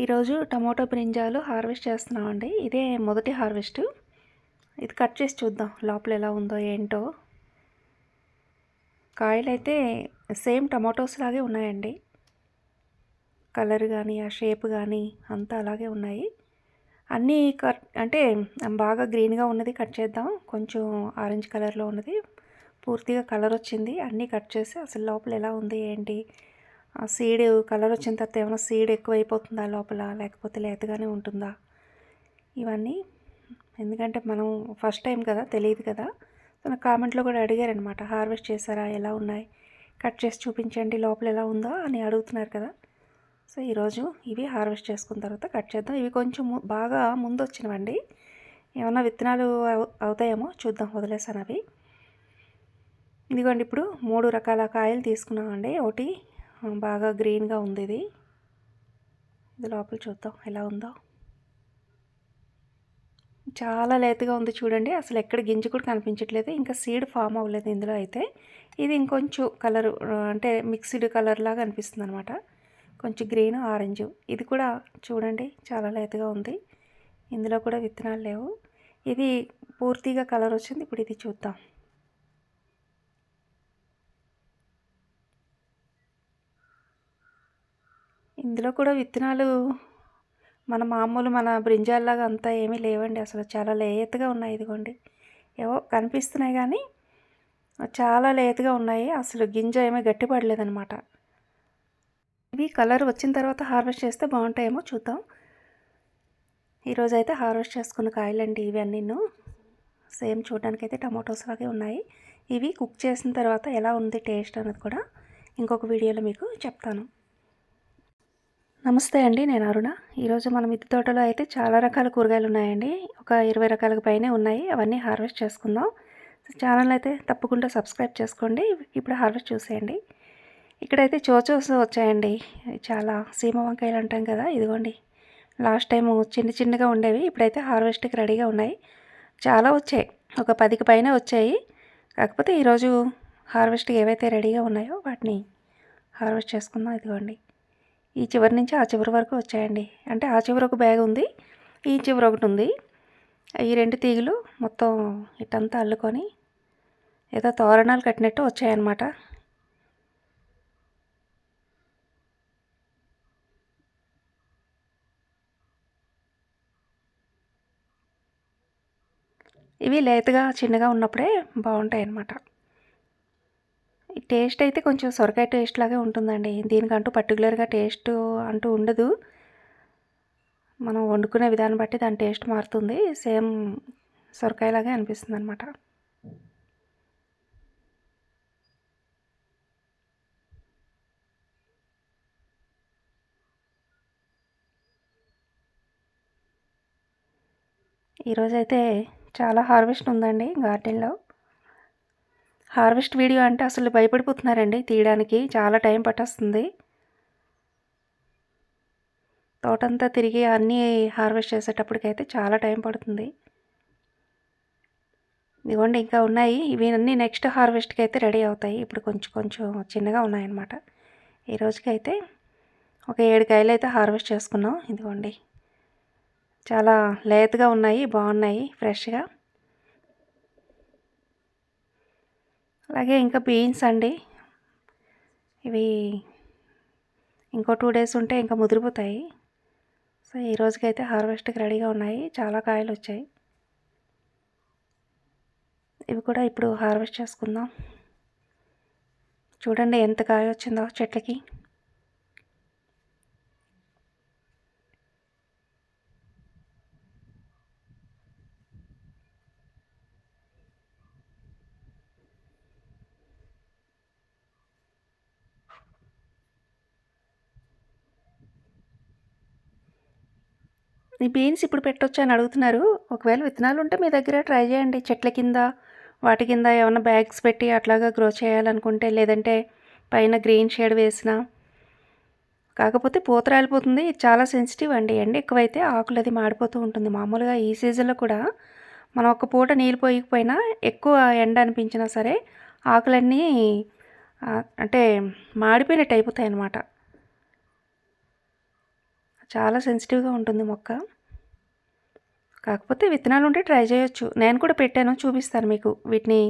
ఈరోజు tomato brinjal harvest చేస్తున్నామండి. ఇదే మొదటి హార్వెస్ట్. ఇది కట్ చేసి చూద్దాం లోపల ఎలా ఉందో ఏంటో. కాయలు అయితే సేమ్ టమాటోస్ లాగే ఉన్నాయండి. కలర్ కానీ ఆ షేప్ కానీ అంతా అలాగే ఉన్నాయి. అన్నీ కట్ అంటే బాగా గ్రీన్గా ఉన్నది కట్ చేద్దాం. కొంచెం ఆరెంజ్ కలర్లో ఉన్నది. పూర్తిగా కలర్ వచ్చింది. అన్నీ కట్ చేసి అసలు లోపల ఎలా ఉంది ఏంటి ఆ సీడ్ కలర్ వచ్చిన తర్వాత ఏమైనా సీడ్ ఎక్కువ అయిపోతుందా లోపల? లేకపోతే లేతగానే ఉంటుందా? ఇవన్నీ ఎందుకంటే మనం ఫస్ట్ టైం కదా తెలియదు కదా. నాకు కామెంట్లో కూడా అడిగారనమాట హార్వెస్ట్ చేశారా? ఎలా ఉన్నాయి? కట్ చేసి చూపించండి లోపల ఎలా ఉందో అని అడుగుతున్నారు కదా. సో ఈరోజు ఇవి హార్వెస్ట్ చేసుకున్న తర్వాత కట్ చేద్దాం. ఇవి కొంచెం బాగా ముందు వచ్చినవండి ఏమైనా విత్తనాలు అవుతాయేమో చూద్దాం వదిలేసాను అవి. ఇదిగోండి ఇప్పుడు మూడు రకాల కాయలు తీసుకున్నామండి. ఒకటి బాగా గ్రీన్గా ఉంది ఇది. ఇది లోపల చూద్దాం ఎలా ఉందో. చాలా లేతగా ఉంది చూడండి. అసలు ఎక్కడ గింజ కూడా కనిపించట్లేదు. ఇంకా సీడ్ ఫామ్ అవ్వలేదు ఇందులో అయితే. ఇది ఇంకొంచెం కలర్ అంటే మిక్స్డ్ కలర్ లాగా అనిపిస్తుంది అనమాట కొంచెం గ్రీన్ ఆరెంజ్. ఇది కూడా చూడండి చాలా లేతగా ఉంది. ఇందులో కూడా విత్తనాలు లేవు. ఇది పూర్తిగా కలర్ వచ్చింది. ఇప్పుడు ఇది చూద్దాం. ఇందులో కూడా విత్తనాలు మన మామూలు మన బ్రింజాల్లాగా అంతా ఏమీ లేవండి. అసలు చాలా లేతగా ఉన్నాయి ఇదిగోండి. ఏవో కనిపిస్తున్నాయి కానీ చాలా లేతగా ఉన్నాయి. అసలు గింజ ఏమీ గట్టిపడలేదనమాట ఇవి కలర్ వచ్చిన తర్వాత హార్వెస్ట్ చేస్తే బాగుంటాయేమో చూద్దాం. ఈరోజు అయితే హార్వెస్ట్ చేసుకున్న కాయలండి ఇవి అన్నీను సేమ్ చూడడానికైతే టమాటోస్ లాగే ఉన్నాయి. ఇవి కుక్ చేసిన తర్వాత ఎలా ఉంది టేస్ట్ అనేది కూడా ఇంకొక వీడియోలో మీకు చెప్తాను. నమస్తే అండి నేను అరుణ. ఈరోజు మన మిద్దె తోటలో అయితే చాలా రకాల కూరగాయలు ఉన్నాయండి. ఒక ఇరవై రకాలకు పైనే ఉన్నాయి. అవన్నీ హార్వెస్ట్ చేసుకుందాం. ఛానల్ అయితే తప్పకుండా సబ్స్క్రైబ్ చేసుకోండి. ఇప్పుడు హార్వెస్ట్ చూసేయండి. ఇక్కడైతే చోచోస్ వచ్చాయండి. చాలా సీమ వంకాయలు అంటాం కదా ఇదిగోండి. లాస్ట్ టైము చిన్న చిన్నగా ఉండేవి ఇప్పుడైతే హార్వెస్ట్కి రెడీగా ఉన్నాయి. చాలా వచ్చాయి. ఒక పదికి పైన వచ్చాయి. కాకపోతే ఈరోజు హార్వెస్ట్కి ఏవైతే రెడీగా ఉన్నాయో వాటిని హార్వెస్ట్ చేసుకుందాం ఇదిగోండి. ఈ చివరి నుంచి ఆ చివరి వరకు వచ్చాయండి. అంటే ఆ చివరి ఒక బ్యాగ్ ఉంది ఈ చివరి ఒకటి ఉంది. ఈ రెండు తీగలు మొత్తం ఇటంతా అల్లుకొని ఏదో తోరణాలు కట్టినట్టు వచ్చాయన్నమాట. ఇవి లేతగా చిన్నగా ఉన్నప్పుడే బాగుంటాయి అన్నమాట టేస్ట్ అయితే కొంచెం సొరకాయ టేస్ట్ లాగే ఉంటుందండి. దీనికంటూ పర్టికులర్గా టేస్ట్ అంటూ ఉండదు. మనం వండుకునే విధానం బట్టి దాని టేస్ట్ మారుతుంది. సేమ్ సొరకాయలాగే అనిపిస్తుంది అనమాట ఈరోజైతే చాలా హార్వెస్ట్ ఉందండి గార్డెన్లో. హార్వెస్ట్ వీడియో అంటే అసలు భయపడిపోతున్నారండి. తీయడానికి చాలా టైం పట్టేస్తుంది. తోటంతా తిరిగి అన్నీ హార్వెస్ట్ చేసేటప్పటికైతే చాలా టైం పడుతుంది. ఇదిగోండి ఇంకా ఉన్నాయి. ఇవి అన్నీ నెక్స్ట్ హార్వెస్ట్కి అయితే రెడీ అవుతాయి. ఇప్పుడు కొంచెం కొంచెం చిన్నగా ఉన్నాయన్నమాట. ఈ రోజుకైతే ఒక ఏడు కాయలు అయితే హార్వెస్ట్ చేసుకున్నాం. ఇదిగోండి. చాలా లేతగా ఉన్నాయి బాగున్నాయి ఫ్రెష్గా. అలాగే ఇంకా బీన్స్ అండి. ఇవి ఇంకో టూ డేస్ ఉంటే ఇంకా ముదిరిపోతాయి. సో ఈ రోజుకైతే హార్వెస్ట్కి రెడీగా ఉన్నాయి. చాలా కాయలు వచ్చాయి. ఇవి కూడా ఇప్పుడు హార్వెస్ట్ చేసుకుందాం. చూడండి ఎంత కాయ వచ్చిందో చెట్లకి. ఈ బీన్స్ ఇప్పుడు పెట్టొచ్చు అని అడుగుతున్నారు. ఒకవేళ విత్తనాలు ఉంటే మీ దగ్గర ట్రై చేయండి. చెట్ల కింద వాటి కింద ఏమైనా బ్యాగ్స్ పెట్టి అట్లాగా గ్రో చేయాలనుకుంటే లేదంటే పైన గ్రీన్ షేడ్ వేసిన. కాకపోతే పూత రాలిపోతుంది. ఇది చాలా సెన్సిటివ్ అండి. ఎండ ఎక్కువైతే ఆకులు అది మాడిపోతూ ఉంటుంది. మామూలుగా ఈ సీజన్లో కూడా మనం ఒక పూట నీళ్ళు పోయకపోయినా ఎక్కువ ఎండ అనిపించినా సరే ఆకులన్నీ అంటే మాడిపోయినట్టు అయిపోతాయి అన్నమాట చాలా సెన్సిటివ్గా ఉంటుంది మొక్క. కాకపోతే విత్తనాలు ఉంటే ట్రై చేయొచ్చు. నేను కూడా పెట్టాను చూపిస్తాను మీకు. వీటిని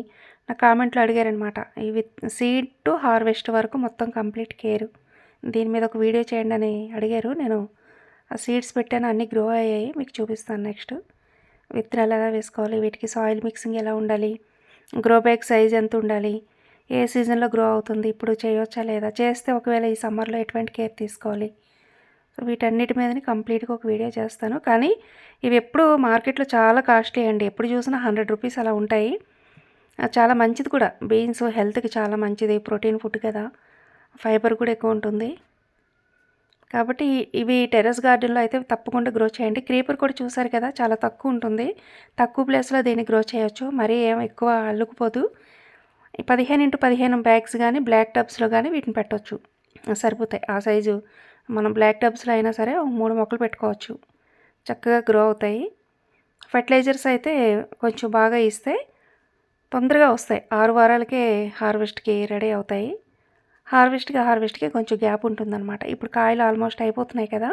నా కామెంట్లో అడిగారనమాట ఈ విత్ సీడ్ టు హార్వెస్ట్ వరకు మొత్తం కంప్లీట్ కేర్ దీని మీద ఒక వీడియో చేయండి అని అడిగారు. నేను ఆ సీడ్స్ పెట్టాను అన్నీ గ్రో అయ్యాయి. మీకు చూపిస్తాను నెక్స్ట్ విత్తనాలు ఎలా వేసుకోవాలి వీటికి సాయిల్ మిక్సింగ్ ఎలా ఉండాలి గ్రో బ్యాగ్ సైజ్ ఎంత ఉండాలి ఏ సీజన్లో గ్రో అవుతుంది ఇప్పుడు చేయవచ్చా లేదా? చేస్తే ఒకవేళ ఈ సమ్మర్లో ఎటువంటి కేర్ తీసుకోవాలి? సో వీటన్నిటి మీదని కంప్లీట్గా ఒక వీడియో చేస్తాను. కానీ ఇవి ఎప్పుడు మార్కెట్లో చాలా కాస్ట్లీ అండి. ఎప్పుడు చూసినా హండ్రెడ్ రూపీస్ అలా ఉంటాయి. చాలా మంచిది కూడా. బీన్స్ హెల్త్కి చాలా మంచిది. ప్రోటీన్ ఫుడ్ కదా. ఫైబర్ కూడా ఎక్కువ ఉంటుంది. కాబట్టి ఇవి టెర్రస్ గార్డెన్లో అయితే తప్పకుండా గ్రో చేయండి. క్రీపర్ కూడా చూసారు కదా చాలా తక్కువ ఉంటుంది. తక్కువ ప్లేస్లో దీన్ని గ్రో చేయొచ్చు. మరీ ఏం ఎక్కువ అల్లుకుపోదు. పదిహేను ఇంటూ పదిహేను బ్యాగ్స్ కానీ బ్లాక్ టబ్స్లో కానీ వీటిని పెట్టవచ్చు సరిపోతాయి. ఆ సైజు మనం బ్లాక్ టబ్స్లో అయినా సరే మూడు మొక్కలు పెట్టుకోవచ్చు. చక్కగా గ్రో అవుతాయి. ఫర్టిలైజర్స్ అయితే కొంచెం బాగా ఇస్తే తొందరగా వస్తాయి. ఆరు వారాలకే హార్వెస్ట్కి రెడీ అవుతాయి. హార్వెస్ట్కి హార్వెస్ట్కి కొంచెం గ్యాప్ ఉంటుందన్నమాట. ఇప్పుడు కాయలు ఆల్మోస్ట్ అయిపోతున్నాయి కదా.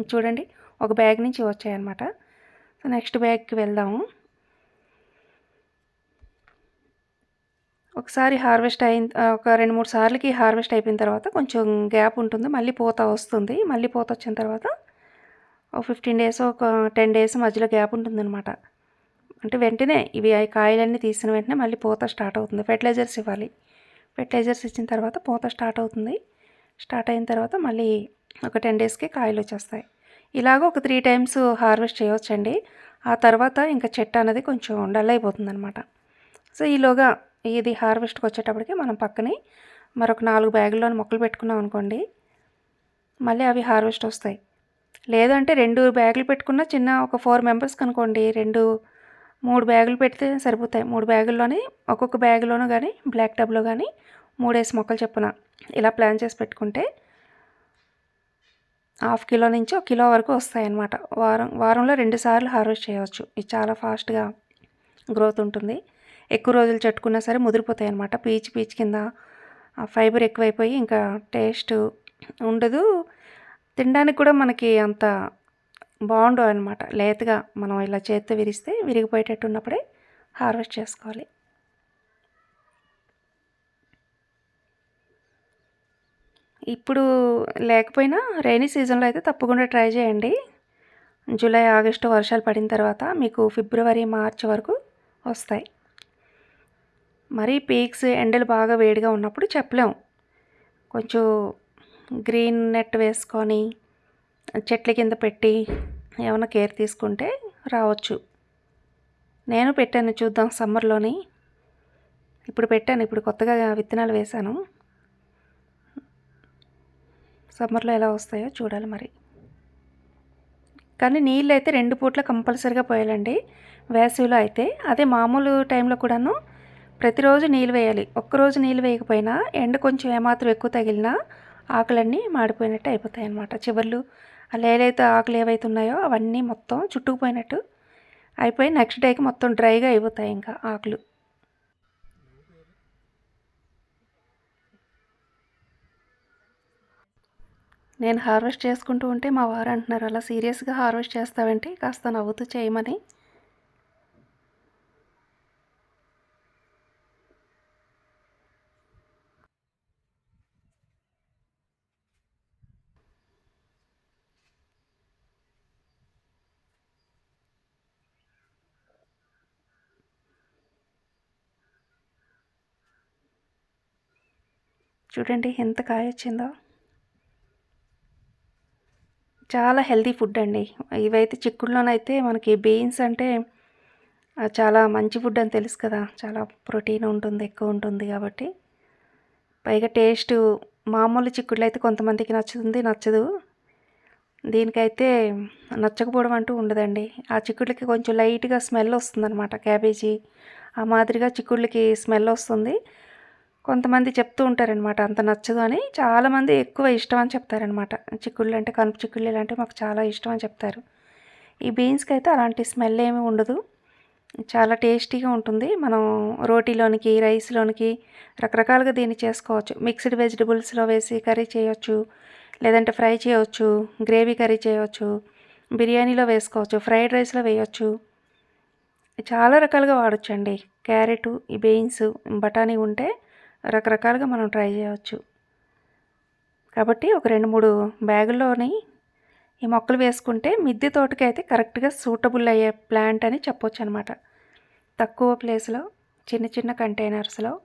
చూడండి ఒక బ్యాగ్ నుంచి వచ్చాయన్నమాట. సో నెక్స్ట్ బ్యాగ్కి వెళ్దాము. ఒకసారి హార్వెస్ట్ అయిన ఒక రెండు మూడు సార్లకి హార్వెస్ట్ అయిపోయిన తర్వాత కొంచెం గ్యాప్ ఉంటుంది. మళ్ళీ పూత వస్తుంది. మళ్ళీ పూత వచ్చిన తర్వాత ఒక ఫిఫ్టీన్ డేస్ ఒక టెన్ డేస్ మధ్యలో గ్యాప్ ఉంటుందన్నమాట. అంటే వెంటనే ఇవి కాయలన్నీ తీసిన వెంటనే మళ్ళీ పూత స్టార్ట్ అవుతుంది. ఫెర్టిలైజర్స్ ఇవ్వాలి. ఫెర్టిలైజర్స్ ఇచ్చిన తర్వాత పూత స్టార్ట్ అవుతుంది. స్టార్ట్ అయిన తర్వాత మళ్ళీ ఒక టెన్ డేస్కి కాయలు వచ్చేస్తాయి. ఇలాగ ఒక త్రీ టైమ్స్ హార్వెస్ట్ చేయవచ్చండి. ఆ తర్వాత ఇంకా చెట్టు అనేది కొంచెం డల్ అయిపోతుంది అనమాట సో ఈలోగా ఇది హార్వెస్ట్కి వచ్చేటప్పటికి మనం పక్కనే మరొక నాలుగు బ్యాగుల్లో మొక్కలు పెట్టుకున్నాం అనుకోండి మళ్ళీ అవి హార్వెస్ట్ వస్తాయి. లేదంటే రెండు బ్యాగులు పెట్టుకున్న చిన్న ఒక ఫోర్ మెంబర్స్కి అనుకోండి రెండు మూడు బ్యాగులు పెడితే సరిపోతాయి. మూడు బ్యాగుల్లోనే ఒక్కొక్క బ్యాగులోనూ కానీ బ్లాక్ టబ్లో కానీ మూడేసి మొక్కలు చెప్పున ఇలా ప్లాన్ చేసి పెట్టుకుంటే హాఫ్ కిలో నుంచి ఒక కిలో వరకు వస్తాయి అన్నమాట వారం వారంలో రెండు సార్లు హార్వెస్ట్ చేయవచ్చు. ఇది చాలా ఫాస్ట్గా గ్రోత్ ఉంటుంది. ఎక్కువ రోజులు చట్టుకున్నా సరే ముదిరిపోతాయి అనమాట పీచ్ పీచ్ కింద ఫైబర్ ఎక్కువైపోయి ఇంకా టేస్ట్ ఉండదు. తినడానికి కూడా మనకి అంత బాగుండు అనమాట లేతగా మనం ఇలా చేత్తో విరిస్తే విరిగిపోయేటట్టు ఉన్నప్పుడే హార్వెస్ట్ చేసుకోవాలి. ఇప్పుడు లేకపోయినా రైనీ సీజన్లో అయితే తప్పకుండా ట్రై చేయండి. జూలై ఆగస్టు వర్షాలు పడిన తర్వాత మీకు ఫిబ్రవరి మార్చ్ వరకు వస్తాయి. మరీ పీక్స్ ఎండలు బాగా వేడిగా ఉన్నప్పుడు చెప్పలేము కొంచెం గ్రీన్ నెట్ వేసుకొని చెట్ల కింద పెట్టి ఏమైనా కేర్ తీసుకుంటే రావచ్చు. నేను పెట్టాను చూద్దాం సమ్మర్లోని. ఇప్పుడు పెట్టాను ఇప్పుడు కొత్తగా విత్తనాలు వేశాను. సమ్మర్లో ఎలా వస్తాయో చూడాలి మరి. కానీ నీళ్ళు అయితే రెండు పూట్ల కంపల్సరీగా పోయాలండి. వేసవిలో అయితే అదే మామూలు టైంలో కూడాను ప్రతిరోజు నీళ్ళు వేయాలి. ఒక్కరోజు నీళ్ళు వేయకపోయినా ఎండ కొంచెం ఏమాత్రం ఎక్కువ తగిలినా ఆకులన్నీ మాడిపోయినట్టు అయిపోతాయి అన్నమాట. చివర్లు అలా ఏదైతే ఆకులు ఏవైతే ఉన్నాయో అవన్నీ మొత్తం చుట్టుకుపోయినట్టు అయిపోయి నెక్స్ట్ డేకి మొత్తం డ్రైగా అయిపోతాయి ఇంకా ఆకులు. నేను హార్వెస్ట్ చేసుకుంటూ ఉంటే మా వారు అంటున్నారు అలా సీరియస్గా హార్వెస్ట్ చేస్తావంటే? కాస్త నవ్వుతూ చేయమని. చూడండి ఎంత కాయ వచ్చిందో చాలా హెల్తీ ఫుడ్ అండి. ఇవైతే చిక్కుడులోనైతే మనకి బీన్స్ అంటే చాలా మంచి ఫుడ్ అని తెలుసు కదా. చాలా ప్రోటీన్ ఉంటుంది ఎక్కువ ఉంటుంది కాబట్టి. పైగా టేస్ట్ మామూలు చిక్కుడులు అయితే కొంతమందికి నచ్చుతుంది నచ్చదు. దీనికైతే నచ్చకపోవడం అంటూ ఉండదండి. ఆ చిక్కుడులకి కొంచెం లైట్గా స్మెల్ వస్తుంది అనమాట క్యాబేజీ. ఆ మాదిరిగా చిక్కుడులకి స్మెల్ వస్తుంది. కొంతమంది చెప్తూ ఉంటారనమాట అంత నచ్చదు అని. చాలామంది ఎక్కువ ఇష్టం అని చెప్తారనమాట చిక్కుళ్ళు అంటే కనుపు చిక్కుళ్ళు అంటే మాకు చాలా ఇష్టం అని చెప్తారు. ఈ బీన్స్కి అయితే అలాంటి స్మెల్ ఏమి ఉండదు. చాలా టేస్టీగా ఉంటుంది. మనం రోటీలోనికి రైస్లోనికి రకరకాలుగా దీన్ని చేసుకోవచ్చు. మిక్స్డ్ వెజిటబుల్స్లో వేసి కర్రీ చేయొచ్చు లేదంటే ఫ్రై చేయవచ్చు గ్రేవీ కర్రీ చేయవచ్చు బిర్యానీలో వేసుకోవచ్చు ఫ్రైడ్ రైస్లో వేయవచ్చు చాలా రకాలుగా వాడచ్చండి. క్యారెట్ ఈ బీన్స్ బఠానీ ఉంటే రకరకాలుగా మనం ట్రై చేయవచ్చు. కాబట్టి ఒక రెండు మూడు బ్యాగుల్లోని ఈ మొక్కలు వేసుకుంటే మిద్దె తోటకి అయితే కరెక్ట్గా సూటబుల్ అయ్యే ప్లాంట్ అని చెప్పొచ్చు అనమాట తక్కువ ప్లేస్లో చిన్న చిన్న కంటైనర్స్లో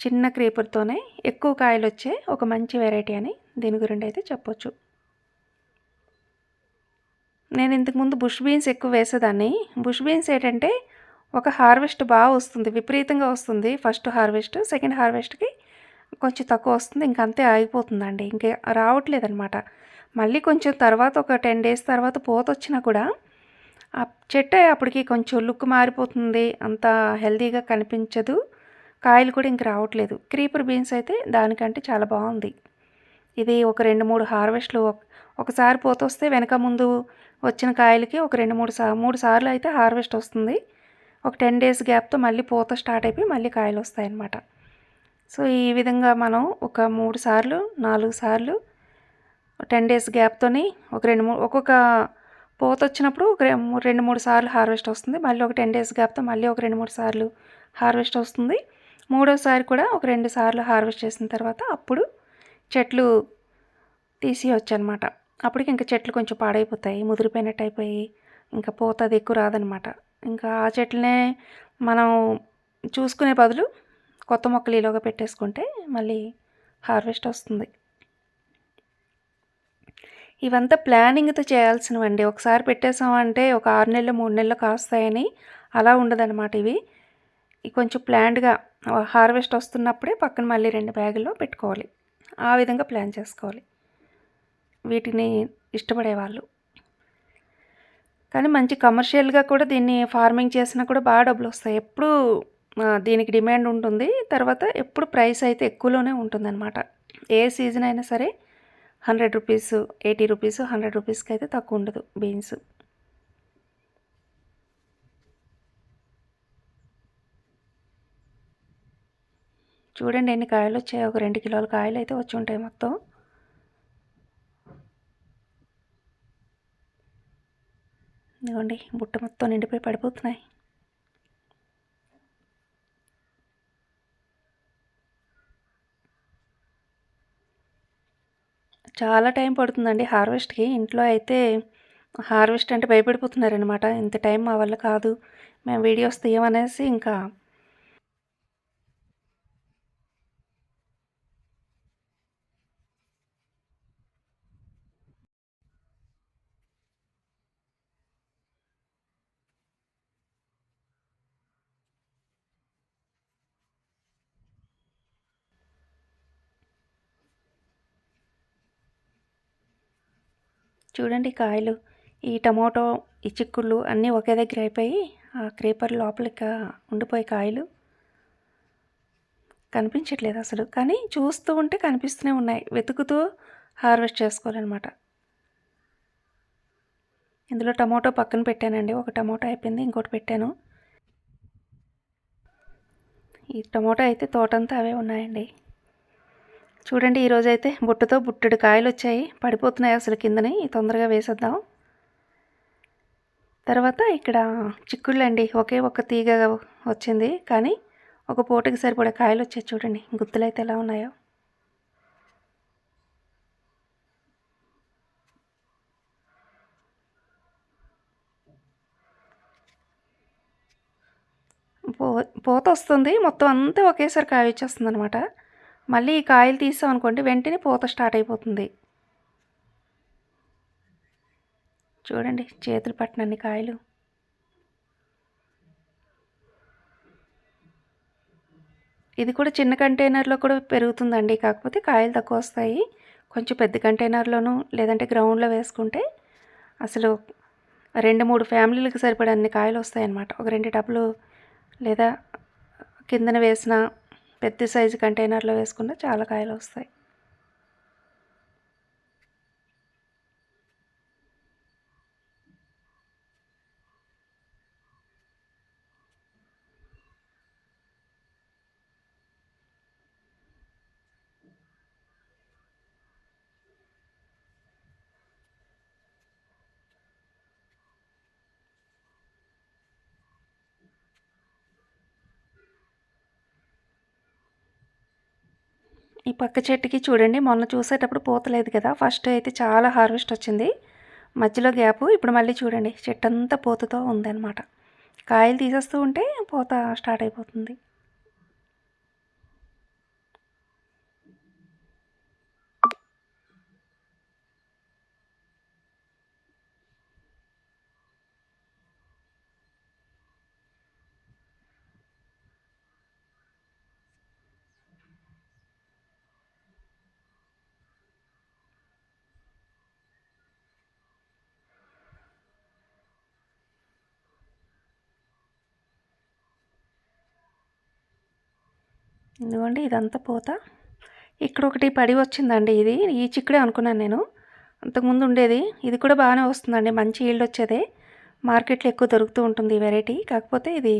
చిన్న క్రీపర్తోనే ఎక్కువ కాయలు వచ్చే ఒక మంచి వెరైటీ అని దీని గురించి అయితే చెప్పొచ్చు. నేను ఇంతకుముందు బుష్ బీన్స్ ఎక్కువ వేసేదాన్ని. బుష్ బీన్స్ ఏంటంటే ఒక హార్వెస్ట్ బాగా వస్తుంది విపరీతంగా వస్తుంది. ఫస్ట్ హార్వెస్ట్ సెకండ్ హార్వెస్ట్కి కొంచెం తక్కువ వస్తుంది. ఇంక అంతే ఆగిపోతుందండి. ఇంకే రావట్లేదనమాట. మళ్ళీ కొంచెం తర్వాత ఒక టెన్ డేస్ తర్వాత పోత వచ్చినా కూడా ఆ చెట్టు అప్పటికి కొంచెం లుక్ మారిపోతుంది. అంత హెల్తీగా కనిపించదు. కాయలు కూడా ఇంక రావట్లేదు. క్రీపర్ బీన్స్ అయితే దానికంటే చాలా బాగుంది. ఇది ఒక రెండు మూడు హార్వెస్ట్లు ఒకసారి పోతొస్తే వెనక ముందు వచ్చిన కాయలకి ఒక రెండు మూడు సా మూడు సార్లు అయితే హార్వెస్ట్ వస్తుంది. ఒక టెన్ డేస్ గ్యాప్తో మళ్ళీ పూత స్టార్ట్ అయిపోయి మళ్ళీ కాయలు వస్తాయన్నమాట. సో ఈ విధంగా మనం ఒక మూడు సార్లు నాలుగు సార్లు టెన్ డేస్ గ్యాప్తోని ఒక రెండు మూడు ఒక్కొక్క పూత వచ్చినప్పుడు ఒక రెండు మూడు సార్లు హార్వెస్ట్ వస్తుంది. మళ్ళీ ఒక టెన్ డేస్ గ్యాప్తో మళ్ళీ ఒక రెండు మూడు సార్లు హార్వెస్ట్ వస్తుంది. మూడోసారి కూడా ఒక రెండు సార్లు హార్వెస్ట్ చేసిన తర్వాత అప్పుడు చెట్లు తీసేయచ్చు అనమాట అప్పటికి ఇంకా చెట్లు కొంచెం పాడైపోతాయి ముదిరిపోయినట్టు అయిపోయి ఇంకా పూత అది ఎక్కువ రాదనమాట ఇంకా ఆ చెట్లనే మనం చూసుకునే బదులు కొత్త మొక్కలు ఈలోగా పెట్టేసుకుంటే మళ్ళీ హార్వెస్ట్ వస్తుంది. ఇవంతా ప్లానింగ్తో చేయాల్సినవండి. ఒకసారి పెట్టేసామంటే ఒక ఆరు నెలలు మూడు నెలలు కాస్తాయని అలా ఉండదన్నమాట ఇవి. కొంచెం ప్లాన్డ్గా హార్వెస్ట్ వస్తున్నప్పుడే పక్కన మళ్ళీ రెండు బ్యాగుల్లో పెట్టుకోవాలి. ఆ విధంగా ప్లాన్ చేసుకోవాలి. వీటిని ఇష్టపడేవాళ్ళు. కానీ మంచి కమర్షియల్గా కూడా దీన్ని ఫార్మింగ్ చేసినా కూడా బాగా డబ్బులు వస్తాయి ఎప్పుడు దీనికి డిమాండ్ ఉంటుంది. తర్వాత ఎప్పుడు ప్రైస్ అయితే ఎక్కువలోనే ఉంటుందన్నమాట. ఏ సీజన్ అయినా సరే hundred rupees eighty rupees hundred రూపీస్కి అయితే తక్కువ ఉండదు బీన్స్. చూడండి ఎన్ని కాయలు వచ్చాయి ఒక రెండు కిలోల కాయలు అయితే వచ్చి ఉంటాయి మొత్తం. ఇదిగోండి బుట్ట మొత్తం నిండిపోయి పడిపోతున్నాయి. చాలా టైం పడుతుందండి హార్వెస్ట్కి. ఇంట్లో అయితే హార్వెస్ట్ అంటే భయపడిపోతున్నారనమాట ఇంత టైం మా వల్ల కాదు మేము వీడియోస్ తీయమనేసి ఇంకా చూడండి కాయలు. ఈ టమోటో ఈ చిక్కుళ్ళు అన్నీ ఒకే దగ్గర అయిపోయి ఆ క్రేపర్ లోపలికి ఉండిపోయి కాయలు. కనిపించట్లేదు అసలు. కానీ చూస్తూ ఉంటే కనిపిస్తూనే ఉన్నాయి. వెతుకుతూ హార్వెస్ట్ చేసుకోవాలన్నమాట. ఇందులో టమోటో పక్కన పెట్టానండి. ఒక టమోటో అయిపోయింది ఇంకోటి పెట్టాను. ఈ టమోటో అయితే తోటంతా అవే ఉన్నాయండి. చూడండి ఈరోజు అయితే బుట్టతో బుట్టెడు కాయలు వచ్చాయి పడిపోతున్నాయి అసలు కిందని. తొందరగా వేసేద్దాం. తర్వాత ఇక్కడ చిక్కుళ్ళు అండి ఒకే ఒక తీగ వచ్చింది. కానీ ఒక పూటకి సరిపడే కాయలు వచ్చాయి చూడండి. గుత్తులు అయితే ఎలా ఉన్నాయో. పో పోత వస్తుంది మొత్తం అంతా ఒకేసారి కాయ వచ్చేస్తుంది అనమాట మళ్ళీ ఈ కాయలు తీసాం అనుకోండి వెంటనే పూత స్టార్ట్ అయిపోతుంది. చూడండి చేతులు పట్టినన్ని కాయలు. ఇది కూడా చిన్న కంటైనర్లో కూడా పెరుగుతుందండి. కాకపోతే కాయలు తక్కువ వస్తాయి. కొంచెం పెద్ద కంటైనర్లోనూ లేదంటే గ్రౌండ్లో వేసుకుంటే అసలు రెండు మూడు ఫ్యామిలీలకు సరిపడే అన్ని కాయలు వస్తాయన్నమాట. ఒక రెండు డబ్బులు లేదా కిందన వేసిన పెద్ద సైజు కంటైనర్లో వేసుకున్న చాలా కాయలు వస్తాయి. ఈ పక్క చెట్టుకి చూడండి మొన్న చూసేటప్పుడు పూత లేదు కదా. ఫస్ట్ అయితే చాలా హార్వెస్ట్ వచ్చింది. మధ్యలో గ్యాప్ ఇప్పుడు మళ్ళీ చూడండి చెట్టు అంతా పూతతో ఉందన్నమాట. కాయలు తీసేస్తూ ఉంటే పూత స్టార్ట్ అయిపోతుంది. ఇదిగోండి ఇదంతా పూత. ఇక్కడ ఒకటి పడి వచ్చిందండి ఇది. ఈ చిక్కుడే అనుకున్నాను నేను. అంతకుముందు ఉండేది. ఇది కూడా బాగానే వస్తుందండి. మంచి ఈల్డ్ వచ్చేదే. మార్కెట్లో ఎక్కువ దొరుకుతూ ఉంటుంది ఈ వెరైటీ కాకపోతే ఇది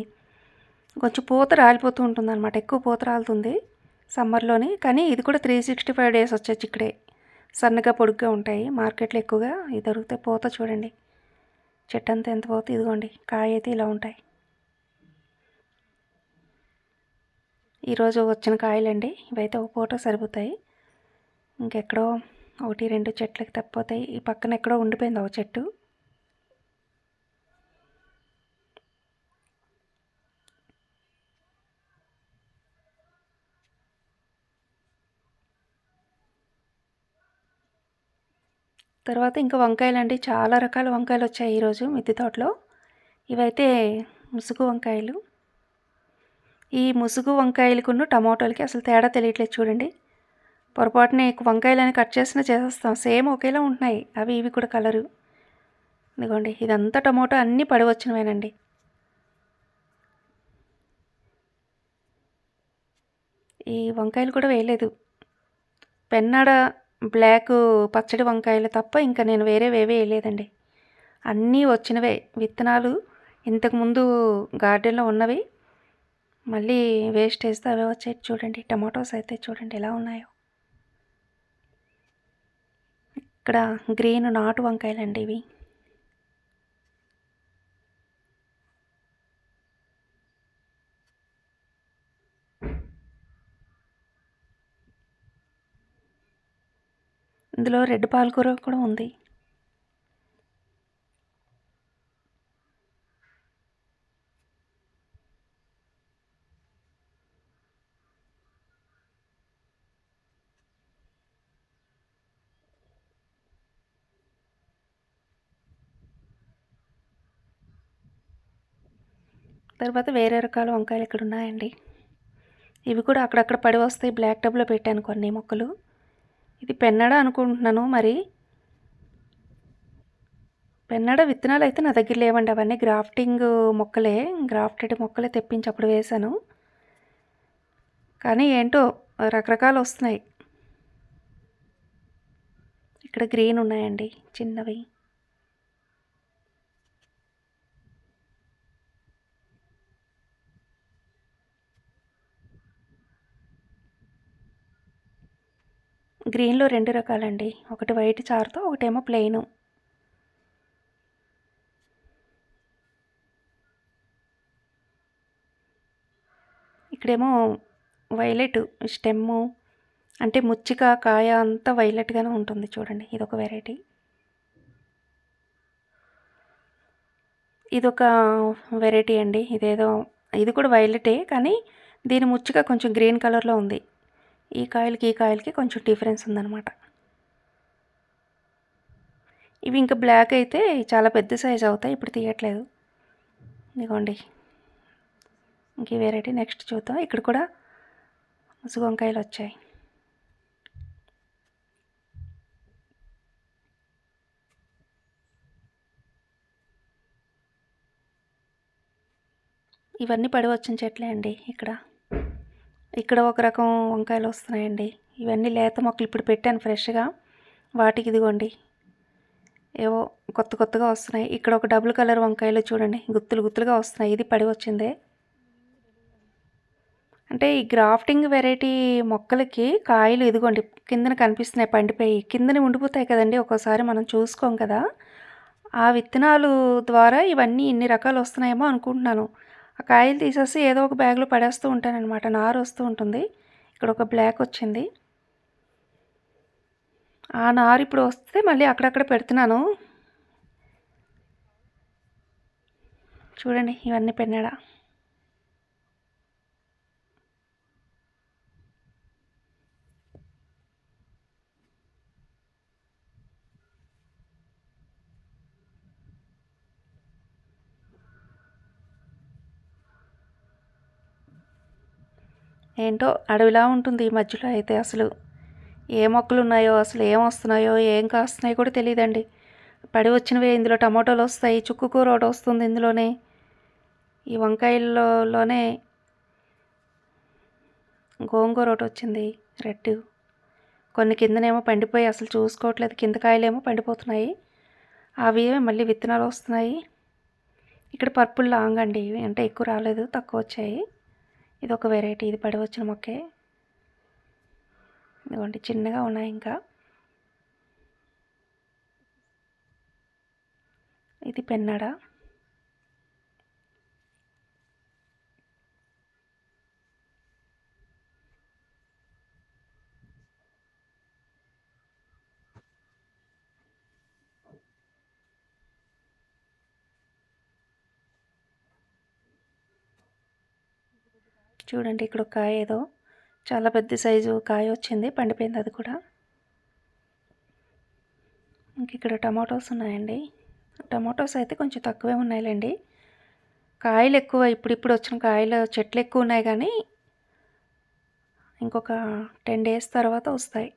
కొంచెం పూత రాలిపోతూ ఉంటుంది అనమాట ఎక్కువ పూత రాలుతుంది సమ్మర్లోని. కానీ ఇది కూడా త్రీ సిక్స్టీ ఫైవ్ డేస్ వచ్చే చిక్కుడే. సన్నగా పొడుగ్గా ఉంటాయి. మార్కెట్లో ఎక్కువగా ఇది దొరికితే పూత చూడండి. చెట్టు అంతా ఎంత పోతే? ఇదిగోండి కాయ అయితే ఇలా ఉంటాయి. ఈరోజు వచ్చిన కాయలండి. ఇవైతే ఒక పూట సరిపోతాయి. ఇంకెక్కడో ఒకటి రెండు చెట్లకి తప్పిపోతాయి. ఈ పక్కన ఎక్కడో ఉండిపోయింది ఒక చెట్టు. తర్వాత ఇంకా వంకాయలు అండి చాలా రకాల వంకాయలు వచ్చాయి ఈరోజు మిద్దె తోటలో. ఇవైతే ముసుగు వంకాయలు. ఈ ముసుగు వంకాయలకును టమాటోలకి అసలు తేడా తెలియట్లేదు చూడండి. పొరపాటున వంకాయలని కట్ చేసినా చేసేస్తాం. సేమ్ ఒకేలా ఉంటున్నాయి. అవి ఇవి కూడా కలరు. ఇదిగోండి ఇదంతా టమాటో అన్నీ పడి వచ్చినవేనండి ఈ వంకాయలు కూడా వేయలేదు. పెన్నాడ బ్లాక్ పచ్చడి వంకాయలు తప్ప ఇంకా నేను వేరే వేవే వేయలేదండి. అన్నీ వచ్చినవే. విత్తనాలు ఇంతకుముందు గార్డెన్లో ఉన్నవి. మళ్ళీ వేస్ట్ వేస్తే అవే వచ్చాయి. చూడండి టమాటోస్ అయితే చూడండి ఎలా ఉన్నాయో. ఇక్కడ గ్రీన్ నాటు వంకాయలండి ఇవి. ఇందులో రెడ్ పాలకూర కూడా ఉంది. తర్వాత వేరే రకాల వంకాయలు ఇక్కడ ఉన్నాయండి ఇవి కూడా అక్కడక్కడ పడి వస్తాయి. బ్లాక్ టబ్లో పెట్టాను కొన్ని మొక్కలు. ఇది పెన్నడ అనుకుంటున్నాను మరి. పెన్నడ విత్తనాలు అయితే నా దగ్గర లేవండి. అవన్నీ గ్రాఫ్టింగ్ మొక్కలే. గ్రాఫ్టెడ్ మొక్కలే తెప్పించి అప్పుడు వేశాను. కానీ ఏంటో రకరకాలు వస్తున్నాయి. ఇక్కడ గ్రీన్ ఉన్నాయండి. చిన్నవి. గ్రీన్లో రెండు రకాలండి. ఒకటి వైట్ చారుతో ఒకటేమో ప్లెయిన్. ఇక్కడేమో వైలెట్ స్టెమ్ము అంటే ముచ్చిక కాయ అంతా వైలెట్గానే ఉంటుంది చూడండి. ఇదొక వెరైటీ. ఇదొక వెరైటీ అండి. ఇదేదో ఇది కూడా వైలెటే కానీ దీని ముచ్చిక కొంచెం గ్రీన్ కలర్లో ఉంది. ఈ కాయలకి ఈ కాయలకి కొంచెం డిఫరెన్స్ ఉందన్నమాట. ఇవి ఇంకా బ్లాక్ అయితే చాలా పెద్ద సైజ్ అవుతాయి ఇప్పుడు తీయట్లేదు. ఇదిగోండి. ఇంక వెరైటీ నెక్స్ట్ చూద్దాం. ఇక్కడ కూడా ముసుగు వంకాయలు వచ్చాయి. ఇవన్నీ పడి వచ్చిన చెట్లే అండి ఇక్కడ. ఇక్కడ ఒక రకం వంకాయలు వస్తున్నాయండి. ఇవన్నీ లేత మొక్కలు ఇప్పుడు పెట్టాను ఫ్రెష్గా. వాటికి ఇదిగోండి. ఏవో కొత్త కొత్తగా వస్తున్నాయి. ఇక్కడ ఒక డబుల్ కలర్ వంకాయలు చూడండి. గుత్తులు గుత్తులుగా వస్తున్నాయి. ఇది పడి వచ్చిందే. అంటే ఈ గ్రాఫ్టింగ్ వెరైటీ మొక్కలకి కాయలు ఇదిగోండి. కిందన కనిపిస్తున్నాయి పండిపోయి. కిందని ఉండిపోతాయి కదండి. ఒక్కోసారి మనం చూసుకోం కదా. ఆ విత్తనాలు ద్వారా ఇవన్నీ ఇన్ని రకాలు వస్తున్నాయేమో అనుకుంటున్నాను. ఆ కాయలు తీసేసి ఏదో ఒక బ్యాగ్లో పడేస్తూ ఉంటానన్నమాట. నారు వస్తూ ఉంటుంది. ఇక్కడ ఒక బ్లాక్ వచ్చింది. ఆ నారు ఇప్పుడు వస్తే మళ్ళీ అక్కడక్కడ పెడుతున్నాను. చూడండి ఇవన్నీ పెన్నాడా. ఏంటో అడవిలా ఉంటుంది ఈ మధ్యలో అయితే అసలు. ఏ మొక్కలు ఉన్నాయో అసలు ఏం వస్తున్నాయో ఏం కాస్తున్నాయో కూడా తెలియదండి పడి వచ్చినవే ఇందులో టమాటోలు వస్తాయి చుక్కు కూర ఒకటి వస్తుంది ఇందులోనే. ఈ వంకాయల్లోనే గోంగూర ఒకటి వచ్చింది రెడ్ కొన్ని కిందనేమో పండిపోయి అసలు చూసుకోవట్లేదు. కింద కాయలేమో పండిపోతున్నాయి. అవి మళ్ళీ విత్తనాలు వస్తున్నాయి. ఇక్కడ పర్పుల్ లాంగ్ అండి అంటే ఎక్కువ రాలేదు తక్కువ వచ్చాయి. ఇది ఒక వెరైటీ ఇది పడవచ్చిన మొక్కే. ఇదిగోండి చిన్నగా ఉన్నాయి ఇంకా. ఇది పెన్నడ. చూడండి ఇక్కడ ఒక కాయ ఏదో చాలా పెద్ద సైజు కాయ వచ్చింది పండిపోయింది అది కూడా. ఇంక ఇక్కడ టమాటోస్ ఉన్నాయండి. టమాటోస్ అయితే కొంచెం తక్కువే ఉన్నాయిలేండి. కాయలు ఎక్కువ ఇప్పుడిప్పుడు వచ్చిన కాయలు చెట్లు ఎక్కువ ఉన్నాయి కానీ ఇంకొక టెన్ డేస్ తర్వాత వస్తాయి.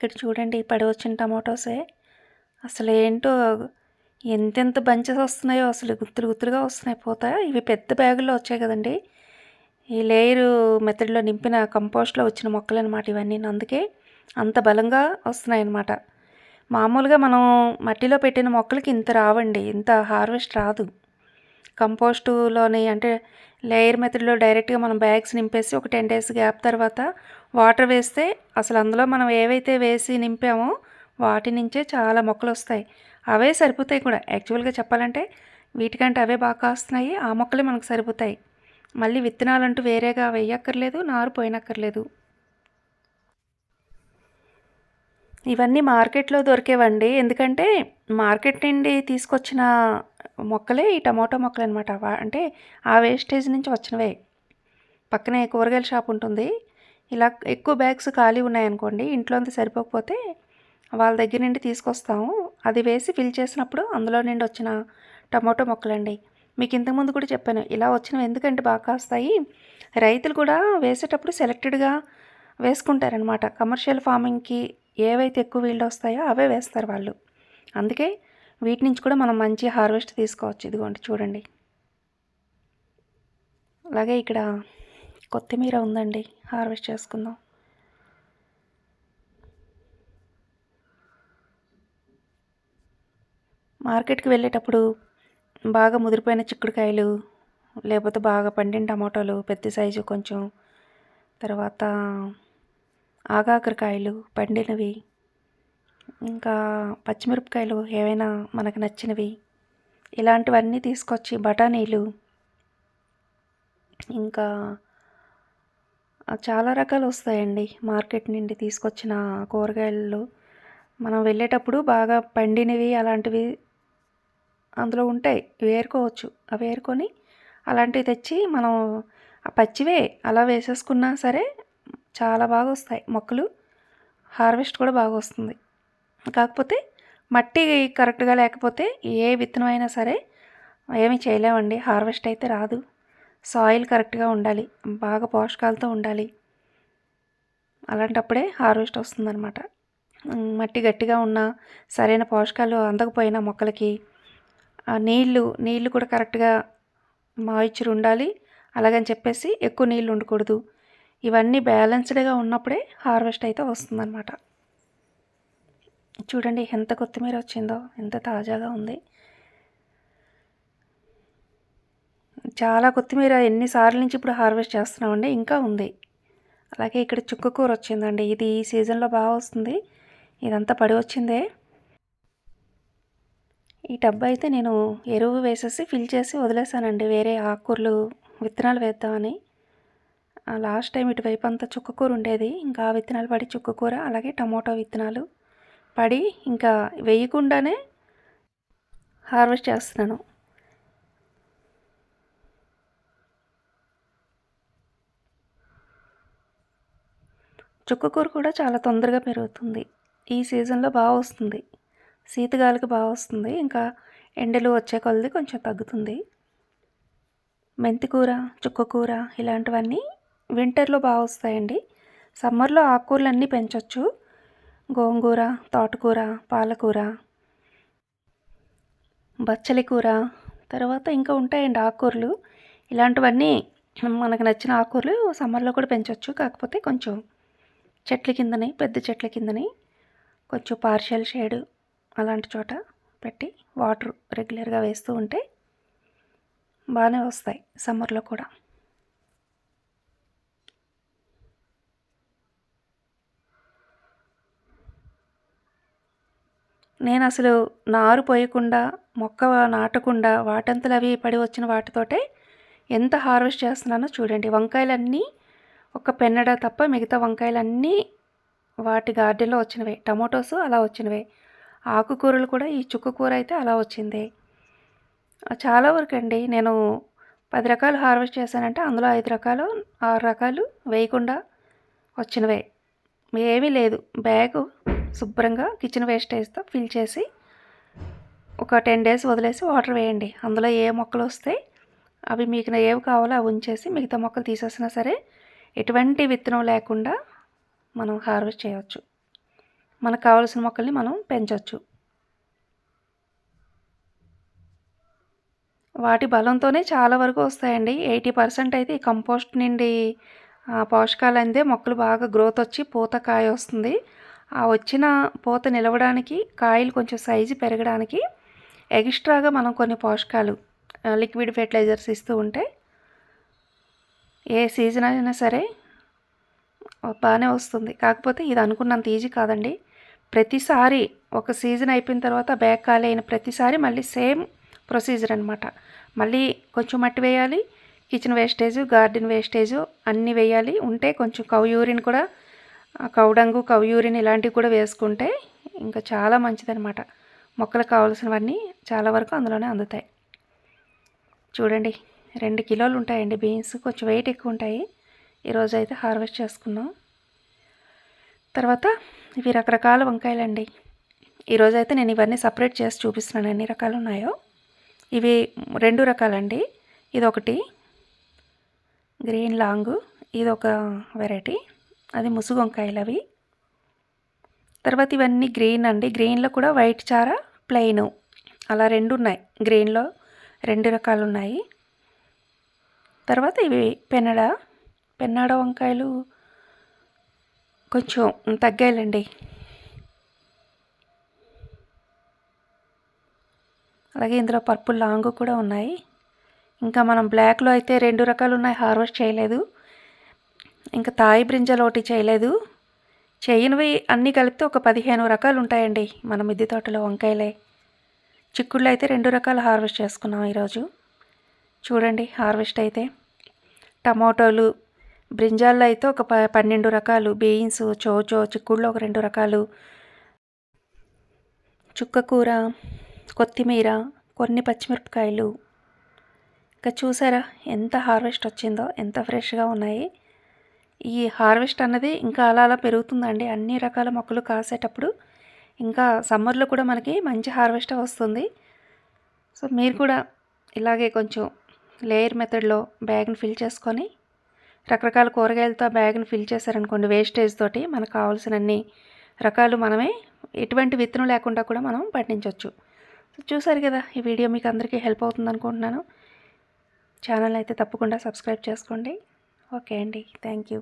ఇక్కడ చూడండి పడవచ్చిన టమాటోసే. అసలు ఏంటో ఎంతెంత బంచెస్ వస్తున్నాయో అసలు గుత్తులు గుత్తులుగా వస్తున్నాయి. పోతా ఇవి పెద్ద బ్యాగుల్లో వచ్చాయి కదండి. ఈ లేయరు మెథడ్లో నింపిన కంపోస్ట్లో వచ్చిన మొక్కలు అనమాట ఇవన్నీ. అందుకే అంత బలంగా వస్తున్నాయి అన్నమాట మామూలుగా మనం మట్టిలో పెట్టిన మొక్కలకి ఇంత రావండి. ఇంత హార్వెస్ట్ రాదు. కంపోస్టులోని అంటే లేయర్ మెథడ్లో డైరెక్ట్గా మనం బ్యాగ్స్ నింపేసి ఒక టెన్ డేస్ గ్యాప్ తర్వాత వాటర్ వేస్తే అసలు అందులో మనం ఏవైతే వేసి నింపామో వాటి నుంచే చాలా మొక్కలు వస్తాయి. అవే సరిపోతాయి కూడా. యాక్చువల్గా చెప్పాలంటే వీటికంటే అవే బాగా కాస్తున్నాయి. ఆ మొక్కలే మనకు సరిపోతాయి. మళ్ళీ విత్తనాలంటూ వేరేగా వేయక్కర్లేదు నారు పోయినక్కర్లేదు. ఇవన్నీ మార్కెట్లో దొరికేవండి. ఎందుకంటే మార్కెట్ నుండి తీసుకొచ్చిన మొక్కలే ఈ టమాటో మొక్కలు అనమాట అంటే ఆ వేస్టేజ్ నుంచి వచ్చినవే. పక్కనే కూరగాయల షాప్ ఉంటుంది. ఇలా ఎక్కువ బ్యాగ్స్ ఖాళీ ఉన్నాయనుకోండి అంతా సరిపోకపోతే వాళ్ళ దగ్గర నుండి తీసుకొస్తాము. అది వేసి ఫిల్ చేసినప్పుడు అందులో నుండి వచ్చిన టమాటో మొక్కలండి. మీకు ఇంతకుముందు కూడా చెప్పాను ఇలా వచ్చినవి ఎందుకంటే బాగా కాస్తాయి. రైతులు కూడా వేసేటప్పుడు సెలెక్టెడ్గా వేసుకుంటారనమాట కమర్షియల్ ఫార్మింగ్కి ఏవైతే ఎక్కువ వీళ్ళు వస్తాయో అవే వేస్తారు వాళ్ళు. అందుకే వీటి నుంచి కూడా మనం మంచి హార్వెస్ట్ తీసుకోవచ్చు. ఇదిగోండి చూడండి. అలాగే ఇక్కడ కొత్తిమీర ఉందండి. హార్వెస్ట్ చేసుకుందాం. మార్కెట్కి వెళ్ళేటప్పుడు బాగా ముదిరిపోయిన చిక్కుడుకాయలు లేకపోతే బాగా పండిన టమాటోలు పెద్ద సైజు కొంచెం తర్వాత ఆగాకరకాయలు పండినవి ఇంకా పచ్చిమిరపకాయలు ఏవైనా మనకు నచ్చినవి ఇలాంటివన్నీ తీసుకొచ్చి బఠానీలు ఇంకా చాలా రకాలు వస్తాయండి మార్కెట్ నుండి తీసుకొచ్చిన కూరగాయలు. మనం వెళ్ళేటప్పుడు బాగా పండినవి అలాంటివి అందులో ఉంటాయి. వేరుకోవచ్చు. అవి వేరుకొని అలాంటివి తెచ్చి మనం పచ్చివే అలా వేసేసుకున్నా సరే చాలా బాగా వస్తాయి మొక్కలు హార్వెస్ట్ కూడా బాగా వస్తుంది కాకపోతే మట్టి కరెక్ట్గా లేకపోతే ఏ విత్తనం అయినా సరే ఏమి చేయలేమండి. హార్వెస్ట్ అయితే రాదు. సాయిల్ కరెక్ట్గా ఉండాలి బాగా పోషకాలతో ఉండాలి. అలాంటప్పుడే హార్వెస్ట్ వస్తుందన్నమాట. మట్టి గట్టిగా ఉన్న సరైన పోషకాలు అందకపోయిన మొక్కలకి నీళ్ళు నీళ్ళు కూడా కరెక్ట్గా మాయిచర్ ఉండాలి. అలాగని చెప్పేసి ఎక్కువ నీళ్ళు ఉండకూడదు. ఇవన్నీ బ్యాలెన్స్డ్గా ఉన్నప్పుడే హార్వెస్ట్ అయితే వస్తుందన్నమాట. చూడండి ఎంత కొత్తిమీర వచ్చిందో ఎంత తాజాగా ఉంది. చాలా కొత్తిమీర ఎన్నిసార్లు నుంచి ఇప్పుడు హార్వెస్ట్ చేస్తున్నామండి? ఇంకా ఉంది. అలాగే ఇక్కడ చుక్కకూర వచ్చిందండి. ఇది ఈ సీజన్లో బాగా వస్తుంది. ఇదంతా పడి వచ్చిందే. ఈ టబ్ అయితే నేను ఎరువు వేసేసి ఫిల్ చేసి వదిలేసానండి. వేరే ఆకుకూరలు విత్తనాలు వేద్దామని. లాస్ట్ టైం ఇటువైపు అంతా చుక్కకూర ఉండేది. ఇంకా ఆ విత్తనాలు పడి చుక్కకూర అలాగే టమోటో విత్తనాలు పడి ఇంకా వేయకుండానే హార్వెస్ట్ చేస్తున్నాను. చుక్కకూర కూడా చాలా తొందరగా పెరుగుతుంది. ఈ సీజన్లో బాగా వస్తుంది. శీతగాలికి బాగా వస్తుంది. ఇంకా ఎండలు వచ్చే కొలది కొంచెం తగ్గుతుంది. మెంతికూర చుక్కకూర ఇలాంటివన్నీ వింటర్లో బాగా వస్తాయండి. సమ్మర్లో ఆకుకూరలు అన్నీ పెంచవచ్చు గోంగూర తోటకూర పాలకూర బచ్చలి కూర తర్వాత ఇంకా ఉంటాయండి ఆకుకూరలు. ఇలాంటివన్నీ మనకు నచ్చిన ఆకుకూరలు సమ్మర్లో కూడా పెంచవచ్చు కాకపోతే కొంచెం చెట్ల కిందనే పెద్ద చెట్ల కిందనే కొంచెం పార్షియల్ షేడ్ అలాంటి చోట పెట్టి వాటర్ రెగ్యులర్గా వేస్తూ ఉంటే బాగానే వస్తాయి సమ్మర్లో కూడా. నేను అసలు నారు పోయకుండా మొక్క నాటకుండా వాటంతలు అవి పడి వచ్చిన వాటితోటే ఎంత హార్వెస్ట్ చేస్తున్నానో చూడండి. వంకాయలన్నీ ఒక పెన్నడ తప్ప మిగతా వంకాయలన్నీ వాటి గార్డెన్లో వచ్చినవే. టమాటోస్ అలా వచ్చినవే. ఆకుకూరలు కూడా ఈ చుక్కకూర అయితే అలా వచ్చింది. చాలా వరకు అండి నేను పది రకాలు హార్వెస్ట్ చేశానంటే అందులో ఐదు రకాలు ఆరు రకాలు వేయకుండా వచ్చినవే. ఏమీ లేదు. బ్యాగ్ శుభ్రంగా కిచెన్ వేస్టేజ్తో ఫిల్ చేసి ఒక టెన్ డేస్ వదిలేసి వాటర్ వేయండి. అందులో ఏ మొక్కలు వస్తాయి అవి మీకు ఏవి కావాలో అవి ఉంచేసి మిగతా మొక్కలు తీసేసినా సరే ఎటువంటి విత్తనం లేకుండా మనం హార్వెస్ట్ చేయవచ్చు. మనకు కావాల్సిన మొక్కల్ని మనం పెంచవచ్చు. వాటి బలంతోనే చాలా వరకు వస్తాయండి. ఎయిటీ పర్సెంట్ అయితే ఈ కంపోస్ట్ నుండి పోషకాలు అందే మొక్కలు బాగా గ్రోత్ వచ్చి పూత కాయ వస్తుంది. ఆ వచ్చిన పూత నిలవడానికి కాయలు కొంచెం సైజు పెరగడానికి ఎక్స్ట్రాగా మనం కొన్ని పోషకాలు లిక్విడ్ ఫెర్టిలైజర్స్ ఇస్తూ ఉంటే ఏ సీజన్ అయినా సరే బాగానే వస్తుంది. కాకపోతే ఇది అనుకున్నంత ఈజీ కాదండి. ప్రతిసారి ఒక సీజన్ అయిపోయిన తర్వాత బ్యాగ్ ఖాళీ అయిన ప్రతిసారి మళ్ళీ సేమ్ ప్రొసీజర్ అనమాట మళ్ళీ కొంచెం మట్టి వేయాలి కిచెన్ వేస్టేజ్ గార్డెన్ వేస్టేజ్ అన్నీ వేయాలి. ఉంటే కొంచెం కవ్ యూరిన్ కూడా కౌడంగు కవ్ యూరిన్ ఇలాంటివి కూడా వేసుకుంటే ఇంకా చాలా మంచిదనమాట మొక్కలకు కావాల్సినవన్నీ చాలా వరకు అందులోనే అందుతాయి. చూడండి. రెండు కిలోలు ఉంటాయండి బీన్స్. కొంచెం వెయిట్ ఎక్కువ ఉంటాయి. ఈరోజు అయితే హార్వెస్ట్ చేసుకున్నాం. తర్వాత ఇవి రకరకాల వంకాయలండి. ఈరోజు అయితే నేను ఇవన్నీ సపరేట్ చేసి చూపిస్తున్నాను. ఎన్ని రకాలు ఉన్నాయో. ఇవి రెండు రకాలండి. ఇది ఒకటి గ్రీన్ లాంగ్. ఇది ఒక వెరైటీ. అది ముసుగు వంకాయలు అవి. తర్వాత ఇవన్నీ గ్రీన్ అండి. గ్రీన్లో కూడా వైట్ చార ప్లెయిన్. అలా రెండు ఉన్నాయి. గ్రీన్లో రెండు రకాలు ఉన్నాయి. తర్వాత ఇవి పెన్నడ పెన్నాడ వంకాయలు కొంచెం తగ్గాయండి అలాగే ఇందులో పర్పుల్ లాంగ్ కూడా ఉన్నాయి. ఇంకా మనం బ్లాక్లో అయితే రెండు రకాలు ఉన్నాయి హార్వెస్ట్ చేయలేదు. ఇంకా తాయి బ్రింజలు ఒకటి చేయలేదు. చేయనివి అన్నీ కలిపితే ఒక పదిహేను రకాలు ఉంటాయండి మన మిద్దె తోటలో వంకాయలే. చిక్కుళ్ళు అయితే రెండు రకాలు హార్వెస్ట్ చేసుకున్నాం ఈరోజు. చూడండి హార్వెస్ట్ అయితే. టమాటోలు బ్రింజాల్లో అయితే ఒక ప పన్నెండు రకాలు బీన్స్ చోచో చిక్కుళ్ళు ఒక రెండు రకాలు. చుక్కకూర కొత్తిమీర కొన్ని పచ్చిమిరపకాయలు. ఇంకా చూసారా ఎంత హార్వెస్ట్ వచ్చిందో ఎంత ఫ్రెష్గా ఉన్నాయి. ఈ హార్వెస్ట్ అన్నది ఇంకా అలా అలా పెరుగుతుందండి. అన్ని రకాల మొక్కలు కాసేటప్పుడు ఇంకా సమ్మర్లో కూడా మనకి మంచి హార్వెస్ట్ వస్తుంది. సో మీరు కూడా ఇలాగే కొంచెం లేయర్ మెథడ్లో బ్యాగ్ని ఫిల్ చేసుకొని రకరకాల కూరగాయలతో బ్యాగ్ని ఫిల్ చేశారనుకోండి వేస్టేజ్ తోటి మనకు కావాల్సినన్ని రకాలు మనమే ఎటువంటి విత్తనం లేకుండా కూడా మనం పండించవచ్చు చూసారు కదా ఈ వీడియో మీకు అందరికీ హెల్ప్ అవుతుంది అనుకుంటున్నాను. ఛానల్ అయితే తప్పకుండా సబ్స్క్రైబ్ చేసుకోండి. ఓకే అండి థ్యాంక్ యూ.